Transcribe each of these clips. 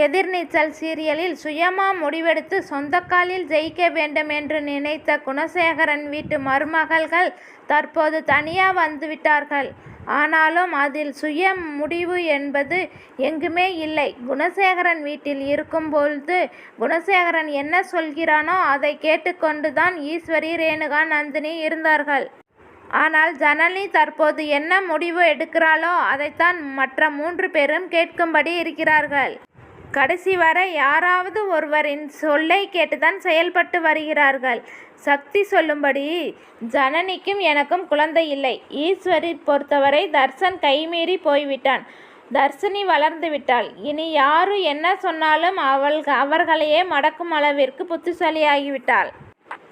எதிர்நீச்சல் சீரியலில் சுயமா முடிவெடுத்து சொந்தக்காலில் ஜெயிக்க வேண்டும் என்று நினைத்த குணசேகரன் வீட்டு மருமகள்கள் தற்போது தனியாக வந்துவிட்டார்கள். ஆனாலும் அதில் சுய முடிவு என்பது எங்குமே இல்லை. குணசேகரன் வீட்டில் இருக்கும்பொழுது குணசேகரன் என்ன சொல்கிறானோ அதை கேட்டுக்கொண்டுதான் தான் ஈஸ்வரி ரேணுகா நந்தினி இருந்தார்கள். ஆனால் ஜனனி தற்போது என்ன முடிவு எடுக்கிறாளோ அதைத்தான் மற்ற மூன்று பேரும் கேட்கும்படி இருக்கிறார்கள். கடைசி வரை யாராவது ஒருவரின் சொல்லை கேட்டுதான் செயல்பட்டு வருகிறார்கள். சக்தி சொல்லும்படி ஜனனிக்கும் எனக்கும் குழந்தை இல்லை. ஈஸ்வரி பொறுத்தவரை தர்சன் கைமீறி போய்விட்டான். தர்ஷினி வளர்ந்து விட்டாள். இனி யாரு என்ன சொன்னாலும் அவள் அவர்களையே மடக்கும் அளவிற்கு புத்திசாலியாகிவிட்டாள்.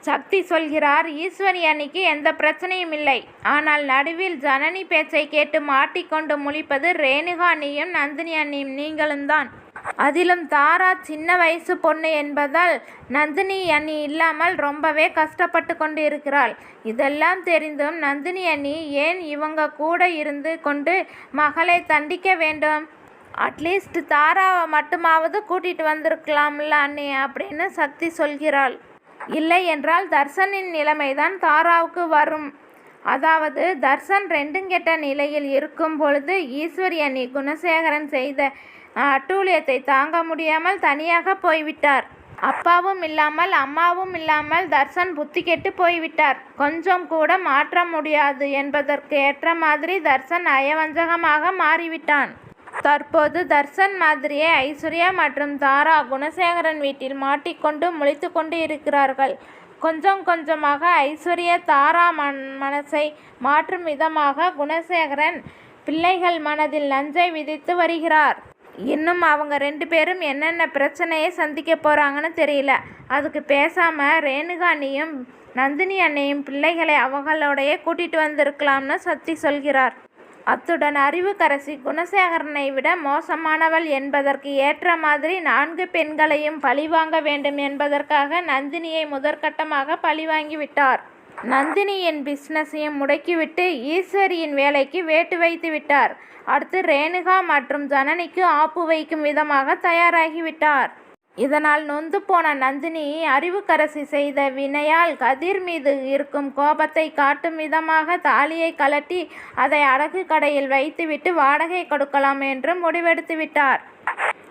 சக்தி சொல்கிறார் ஈஸ்வரி அணிக்கு எந்த பிரச்சனையும் இல்லை. ஆனால் நடுவில் ஜனனி பேச்சை கேட்டு மாட்டிக்கொண்டு முழிப்பது ரேணுகா அண்ணியும் நந்தினி அண்ணியும் நீங்களும்தான். அதிலும் தாரா சின்ன வயசு பொண்ணு என்பதால் நந்தினி அண்ணி இல்லாமல் ரொம்பவே கஷ்டப்பட்டு கொண்டு இருக்கிறாள். இதெல்லாம் தெரிந்தும் நந்தினி அண்ணி ஏன் இவங்க கூட இருந்து கொண்டு மகளை தண்டிக்க வேண்டும். அட்லீஸ்ட் தாராவை மட்டுமாவது கூட்டிட்டு வந்திருக்கலாம்ல அண்ணி அப்படின்னு சக்தி சொல்கிறாள். இல்லை என்றால் தர்ஷனின் நிலைமைதான் தாராவுக்கு வரும். அதாவது தர்ஷன் ரெண்டுங்கெட்ட நிலையில் இருக்கும் பொழுது ஈஸ்வரி அண்ணி குணசேகரன் செய்த அட்டூழியத்தை தாங்க முடியாமல் தனியாக போய்விட்டார். அப்பாவும் இல்லாமல் அம்மாவும் இல்லாமல் தர்ஷன் புத்தி கெட்டு போய்விட்டார். கொஞ்சம் கூட மாற்ற முடியாது என்பதற்கு ஏற்ற மாதிரி தர்ஷன் அயவஞ்சகமாக மாறிவிட்டான். தற்போது தர்ஷன் மாதிரியே ஐஸ்வர்யா மற்றும் தாரா குணசேகரன் வீட்டில் மாட்டிக்கொண்டு முழித்து கொண்டு இருக்கிறார்கள். கொஞ்சம் கொஞ்சமாக ஐஸ்வர்யா தாரா மன் மனசை மாற்றும் விதமாக குணசேகரன் பிள்ளைகள் மனதில் நஞ்சை விதித்து வருகிறார். இன்னும் அவங்க ரெண்டு பேரும் என்னென்ன பிரச்சனையை சந்திக்க போகிறாங்கன்னு தெரியல. அதுக்கு பேசாமல் ரேணுகாணியும் நந்தினி அண்ணையும் பிள்ளைகளை அவங்களோடயே கூட்டிட்டு வந்திருக்கலாம்னு சக்தி சொல்கிறார். அத்துடன் அறிவுக்கரசி குணசேகரனை விட மோசமானவள் என்பதற்கு ஏற்ற மாதிரி நான்கு பெண்களையும் பழிவாங்க வேண்டும் என்பதற்காக நந்தினியை முதற்கட்டமாக பழிவாங்கி விட்டார். நந்தினியின் பிஸ்னஸையும் முடக்கிவிட்டு ஈஸ்வரியின் வேலைக்கு வேட்டு வைத்து விட்டார். அடுத்து ரேணுகா மற்றும் ஜனனிக்கு ஆப்பு வைக்கும் விதமாக தயாராகிவிட்டார். இதனால் நொந்து போன நந்தினி அறிவுக்கரசி செய்த வினையால் கதிர் மீது இருக்கும் கோபத்தை காட்டும் விதமாக தாலியை கழட்டி அதை அடகு கடையில் வைத்துவிட்டு வாடகை கொடுக்கலாம் என்று முடிவெடுத்து விட்டார்.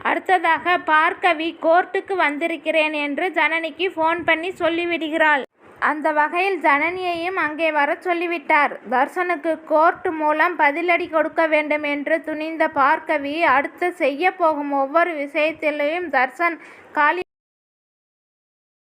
அடுத்ததாக பார்க்கவி கோர்ட்டுக்கு வந்திருக்கிறேன் என்று ஜனனிக்கு ஃபோன் பண்ணி சொல்லிவிடுகிறாள். அந்த வகையில் ஜனனியையும் அங்கே வரச் சொல்லிவிட்டார். தர்ஷனுக்கு கோர்ட் மூலம் பதிலடி கொடுக்க வேண்டும் என்று துணிந்த பார்கவி அடுத்து செய்ய போகும் ஒவ்வொரு விஷயத்திலும் தர்ஷன் காலி